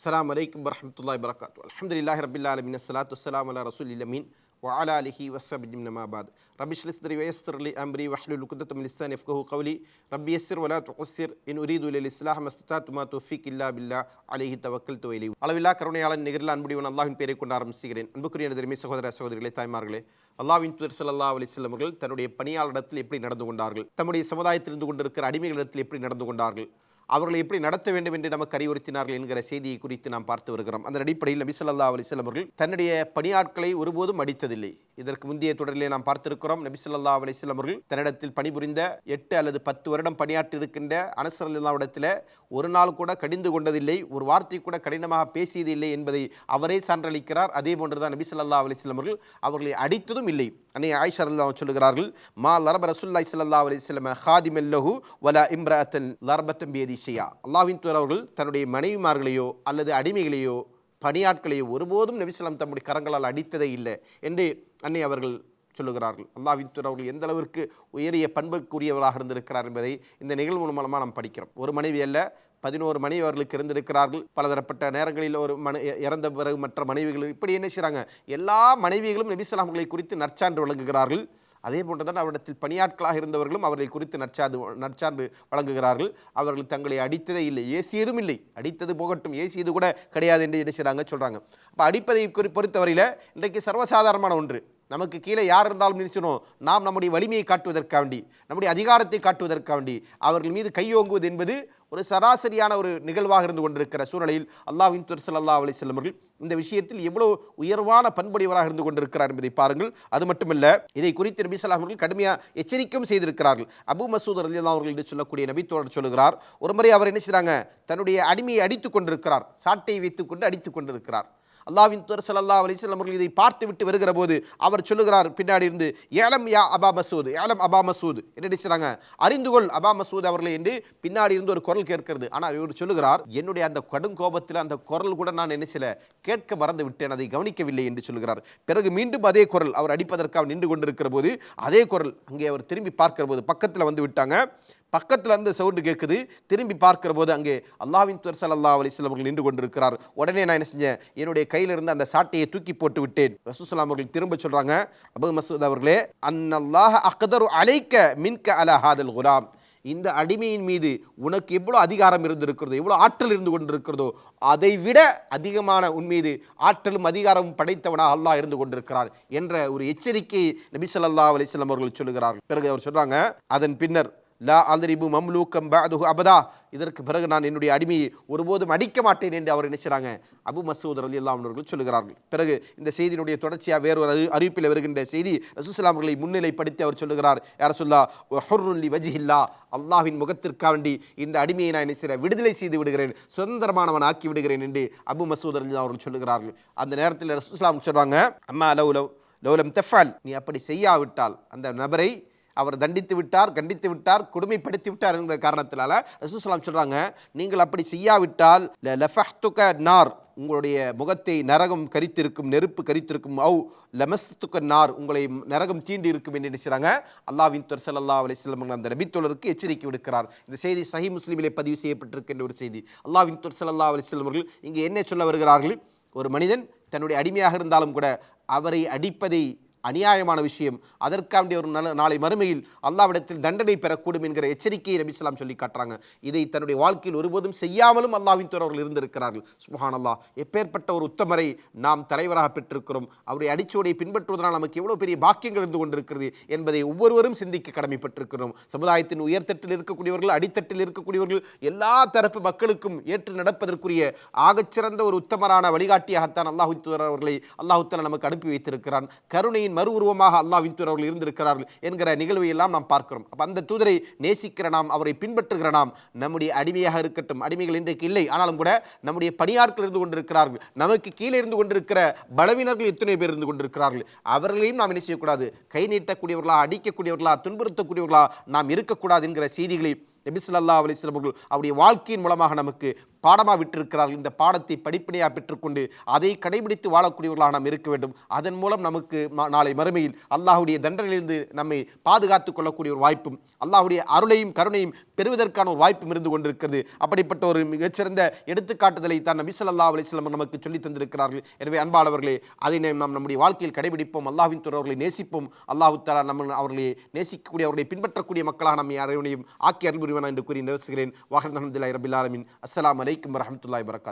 அஸ்ஸலாமு அலைக்கும் வரஹ்மத்துல்லாஹி வரகாத்து அல்ஹம்துலில்லாஹி ரபில் ஆலமீன் அஸ்ஸலாத்து வஸ்ஸலாமு அலா ரசூலில் அமீன் وعلى آله وصحبه من ما بعد رب اشرح صدري ويسر لي أمري واحلل عقدة من لساني يفقهوا قولي رب يسر ولا تعسر إن أريد إلا الإصلاح ما استطعت ما توفيق إلا بالله عليه توكلت وإليه அளவில்லா கருணையாளன் நிகரில் அன்புடையவன் அல்லாஹ்வின் பேரை கொண்டு ஆரம்பிக்கிறேன் அன்புக்குரிய எனது சகோதர சகோதரிகளே தாய்மார்களே அல்லாஹ்வின் தூதர் ஸல்லல்லாஹு அலைஹி வஸல்லம் அவர்கள் தன்னுடைய பணியாளரிடத்தில் எப்படி நடந்து கொண்டார்கள் தம்முடைய சமுதாயத்தில் இருந்து கொண்டிருக்கிற அடிமைகளிடத்தில் எப்படி நடந்து கொண்டார்கள் அவர்களை எப்படி நடத்த வேண்டும் என்று நமக்கு அறிவுறுத்தினார்கள் என்கிற செய்தியை குறித்து நாம் பார்த்து வருகிறோம். அந்த அடிப்படையில் நபி சொல்லா அலைஹி அவர்கள் தன்னுடைய பணியாட்களை ஒருபோதும் அடித்ததில்லை. இதற்கு முந்தைய தொடரிலே நாம் பார்த்திருக்கிறோம் நபி சொல்லா அலைஹி அவர்கள் தன்னிடத்தில் பணிபுரிந்த எட்டு அல்லது பத்து வருடம் பணியாற்றி இருக்கின்ற அனசர் அல்லாவிடத்தில் ஒரு நாள் கூட கடிந்து கொண்டதில்லை ஒரு வார்த்தை கூட கடினமாக பேசியதில்லை என்பதை அவரே சான்றளிக்கிறார். அதே போன்றுதான் நபி சொல்லா அலைஹி அவர்கள் அவர்களை அடித்ததும் இல்லை. அன்னை ஆயிஷா அல்லா சொல்லுகிறார்கள் மா லரப ரசுல்லா ஸல்லல்லாஹு அலைஹி வஸல்லம் ஹாதிமல் லஹு வலா இம்ரஅத்தன் லரபத்தன் ஷியா அல்லாவின் தூதர் அவர்கள் தன்னுடைய மனைவிமார்களையோ அல்லது அடிமைகளையோ பணியாட்களையோ ஒருபோதும் நபிஸ்லாம் தம்முடைய கரங்களால் அடித்ததே இல்லை என்று அன்னை அவர்கள் சொல்லுகிறார்கள். அல்லாவின் தூதர் அவர்கள் எந்த அளவிற்கு உயரிய பண்புக்குரியவராக இருந்திருக்கிறார் என்பதை இந்த நிகழ்வு மூலமாக நாம் படிக்கிறோம். ஒரு மனைவி அல்ல பதினோரு மனைவி அவர்களுக்கு இருந்திருக்கிறார்கள். பலதரப்பட்ட நேரங்களில் ஒரு மனை இறந்த பிறகு மற்ற மனைவிகள் இப்படி என்ன செய்கிறாங்க எல்லா மனைவிகளும் நபிஸ்லாம்களை குறித்து நற்சான்று வழங்குகிறார்கள். அதே போன்றுதான் அவரிடத்தில் பணியாட்களாக இருந்தவர்களும் அவர்களை குறித்து நற்சாது நற்சான்று வழங்குகிறார்கள். அவர்கள் தங்களை அடித்ததே இல்லை ஏசியதும் இல்லை. அடித்தது போகட்டும் ஏசியது கூட கிடையாது என்று என்ன செய்கிறாங்க சொல்கிறாங்க அப்போ அடிப்பதை குறி பொறுத்தவரையில் இன்றைக்கு சர்வசாதாரணமான ஒன்று. நமக்கு கீழே யார் இருந்தாலும் நினைச்சிடும் நாம் நம்முடைய வலிமையை காட்டுவதற்காக வேண்டி நம்முடைய அதிகாரத்தை காட்டுவதற்காக வேண்டி அவர்கள் மீது கையோங்குவது என்பது ஒரு சராசரியான ஒரு நிகழ்வாக இருந்து கொண்டிருக்கிற சூழ்நிலையில் அல்லாஹின் துர்சல் அல்லா அலி செல்லவர்கள் இந்த விஷயத்தில் எவ்வளோ உயர்வான பண்புடையவராக இருந்து கொண்டிருக்கிறார் என்பதை பாருங்கள். அது மட்டுமல்ல இதை குறித்து நபி அவர்கள் கடுமையாக எச்சரிக்கையும் செய்திருக்கிறார்கள். அபு மசூத் அலி அவர்கள் என்று சொல்லக்கூடிய நபி தோழர் சொல்லுகிறார் ஒரு முறை அவர் என்ன செய்கிறாங்க தன்னுடைய அடிமையை அடித்துக் கொண்டிருக்கிறார். சாட்டை வைத்துக்கொண்டு அடித்துக் கொண்டிருக்கிறார். அல்லாவின் துவர் சல்லா அலிஸ்லாம் அவர்கள் இதை பார்த்து விட்டு வருகிற போது அவர் சொல்லுகிறார் பின்னாடி இருந்து ஏலம் யா அபா மசூத் ஏலம் அபா மசூத். என்ன நினைச்சாங்க அறிந்து கொள் அபா மசூத் அவர்களை என்று பின்னாடி இருந்து ஒரு குரல் கேட்கிறது. ஆனால் இவர் சொல்லுகிறார் என்னுடைய அந்த கடும் கோபத்தில் அந்த குரல் கூட நான் என்ன செய்யல கேட்க மறந்து விட்டேன் அதை கவனிக்கவில்லை என்று சொல்லுகிறார். பிறகு மீண்டும் அதே குரல் அவர் அடிப்பதற்காக நின்று கொண்டிருக்கிற போது அதே குரல் அங்கே அவர் திரும்பி பார்க்கிற போது பக்கத்தில் வந்து விட்டாங்க. பக்கத்தில் இருந்து சவுண்டு கேட்குது திரும்பி பார்க்கிற போது அங்கே அல்லாவின் துவர் சல்லா அலிஸ்லாம் அவர்கள் நின்று கொண்டிருக்கிறார். உடனே நான் என்ன செஞ்சேன்? என்னுடைய கையில் இருந்து அந்த சாட்டையை தூக்கி போட்டு விட்டேன். ரசூசலாம் அவர்கள் திரும்ப சொல்கிறாங்க அபு மசூத் அவர்களே அன்னல்லாஹ அக்தரு அலைக்க மின்க அல ஹாதல் குலாம். இந்த அடிமையின் மீது உனக்கு எவ்வளோ அதிகாரம் இருந்திருக்கிறதோ எவ்வளோ ஆற்றல் இருந்து கொண்டிருக்கிறதோ அதை விட அதிகமான உன் மீது ஆற்றலும் அதிகாரமும் படைத்தவனாக அல்லாஹ் இருந்து கொண்டிருக்கிறார் என்ற ஒரு எச்சரிக்கை நபி சொல்லா அலிஸ்லாம் அவர்கள் சொல்லுகிறார்கள். பிறகு அவர் சொல்கிறாங்க அதன் பின்னர் லா அலரிபு மம்லூக்கம் பஅதுஹு அபதா. இதற்கு பிறகு நான் என்னுடைய அடிமையை ஒருபோதும் அடிக்க மாட்டேன் என்று அவர் நினைச்சாங்க அபு மசூத் அலி அல்லாம் அவர்கள் சொல்லுகிறார்கள். பிறகு இந்த செய்தியினுடைய தொடர்ச்சியாக வேறொரு அறி அறிவிப்பில் வருகின்ற செய்தி ரசூசலாம் அவர்களை முன்னிலைப்படுத்தி அவர் சொல்லுகிறார். யார் சொல்லா ஹொர்ருல்லி வஜிஹில்லா அல்லாஹின் முகத்திற்காக வேண்டி இந்த அடிமையை நான் என்ன விடுதலை செய்து விடுகிறேன் சுதந்திரமானவன் ஆக்கி விடுகிறேன் என்று அபு மசூத் அலி அவர்கள் சொல்லுகிறார்கள். அந்த நேரத்தில் ரசூசலாம் சொல்கிறாங்க அம்மா லவ் லவ் லவ்லம் தெஃபால் நீ அப்படி செய்யாவிட்டால் அந்த நபரை அவர் தண்டித்து விட்டார் கண்டித்து விட்டார் கொடுமைப்படுத்தி விட்டார் என்கிற காரணத்தினால ரசூசலாம் சொல்கிறாங்க நீங்கள் அப்படி செய்யாவிட்டால் லெஃபஹ்துக நார் உங்களுடைய முகத்தை நரகம் கரித்திருக்கும் நெருப்பு கரித்திருக்கும் அவு லெமஸ்துக்க நார் உங்களை நரகம் தீண்டி இருக்கும் என்று நினைச்சாங்க அல்லாவின் துர் சல்லா அலிஸ்லம் அந்த நபித்தோழருக்கு எச்சரிக்கை விடுக்கிறார். இந்த செய்தி சஹி முஸ்லீமிலே பதிவு செய்யப்பட்டிருக்கின்ற ஒரு செய்தி. அல்லாவின் துர் சல்லா அலிஸ்லம் அவர்கள் இங்கே என்ன சொல்ல வருகிறார்கள்? ஒரு மனிதன் தன்னுடைய அடிமையாக இருந்தாலும் கூட அவரை அடிப்பதை அநியாயமான விஷயம். அதற்காண்டி ஒரு நல்ல நாளை மறுமையில் அல்லாவிடத்தில் தண்டனை பெறக்கூடும் என்கிற எச்சரிக்கையை நபிஸ்லாம் சொல்லி காட்டுறாங்க. இதை தன்னுடைய வாழ்க்கையில் ஒருபோதும் செய்யாமலும் அல்லாவின் அவர்கள் இருந்திருக்கிறார்கள். சுபஹான் அல்லா எப்பேற்பட்ட ஒரு உத்தமரை நாம் தலைவராக பெற்றிருக்கிறோம். அவருடைய அடிச்சோடை பின்பற்றுவதனால் நமக்கு எவ்வளோ பெரிய பாக்கியங்கள் இருந்து கொண்டிருக்கிறது என்பதை ஒவ்வொருவரும் சிந்திக்க கடமைப்பட்டிருக்கிறோம். சமுதாயத்தின் உயர்தட்டில் இருக்கக்கூடியவர்கள் அடித்தட்டில் இருக்கக்கூடியவர்கள் எல்லா தரப்பு மக்களுக்கும் ஏற்று நடப்பதற்குரிய ஆகச்சிறந்த ஒரு உத்தமரான வழிகாட்டியாகத்தான் அல்லாஹு அவர்களை அல்லாஹுத்தலா நமக்கு அனுப்பி வைத்திருக்கிறான். கருணையின் மறு உருவமாக அல்லாஹ்வின் தூதர் அவர்கள் இருந்திருக்கிறார்கள் என்கிற நிகழ்வை எல்லாம் நாம் பார்க்கிறோம். அப்போ அந்த தூதரை நேசிக்கிற நாம் அவரை பின்பற்றுகிற நாம் நம்முடைய அடிமையாக இருக்கட்டும் அடிமைகள் இன்றைக்கு இல்லை ஆனாலும் கூட நம்முடைய பணியாட்கள் இருந்து கொண்டிருக்கிறார்கள் நமக்கு கீழே இருந்து கொண்டிருக்கிற பலவீனர்கள் எத்தனை பேர் இருந்து கொண்டிருக்கிறார்கள் அவர்களையும் நாம் என்ன செய்யக்கூடாது? கை நீட்டக்கூடியவர்களா அடிக்கக்கூடியவர்களா துன்புறுத்தக்கூடியவர்களா நாம் இருக்கக்கூடாது என்கிற செய்திகளை நபி சொல்லா அலிஸ்லாம் அவர்கள் அவருடைய வாழ்க்கையின் மூலமாக நமக்கு பாடமாக விட்டிருக்கிறார்கள். இந்த பாடத்தை படிப்படியாக பெற்றுக்கொண்டு அதை கடைபிடித்து வாழக்கூடியவர்களாக நாம் இருக்க வேண்டும். அதன் மூலம் நமக்கு நாளை மறுமையில் அல்லாஹுடைய தண்டனையிலிருந்து நம்மை பாதுகாத்து கொள்ளக்கூடிய ஒரு வாய்ப்பும் அல்லாஹுடைய அருளையும் கருணையும் பெறுவதற்கான ஒரு வாய்ப்பும் இருந்து கொண்டிருக்கிறது. அப்படிப்பட்ட ஒரு மிகச்சிறந்த எடுத்துக்காட்டுதலை தான் நபி சொல்லா அலிஸ்லாம் நமக்கு சொல்லித் தந்திருக்கிறார்கள். எனவே அன்பாளவர்களே அதை நாம் நம்முடைய வாழ்க்கையில் கடைபிடிப்போம். அல்லாஹின் துறவர்களை நேசிப்போம். அல்லாஹு தாலா நம்ம அவர்களை நேசிக்கக்கூடிய அவர்களை பின்பற்றக்கூடிய மக்களாக நம்மை அனைவரையும் ஆக்கி அருள் புரிவானா என்று கூறி நிறுத்துகிறேன் வாகனம் அஹமதுல்லாய் ரபில் ஆலமின். அஸ்ஸலாமு அலைக்கும் வரமத்துல்லாய் வரகாத்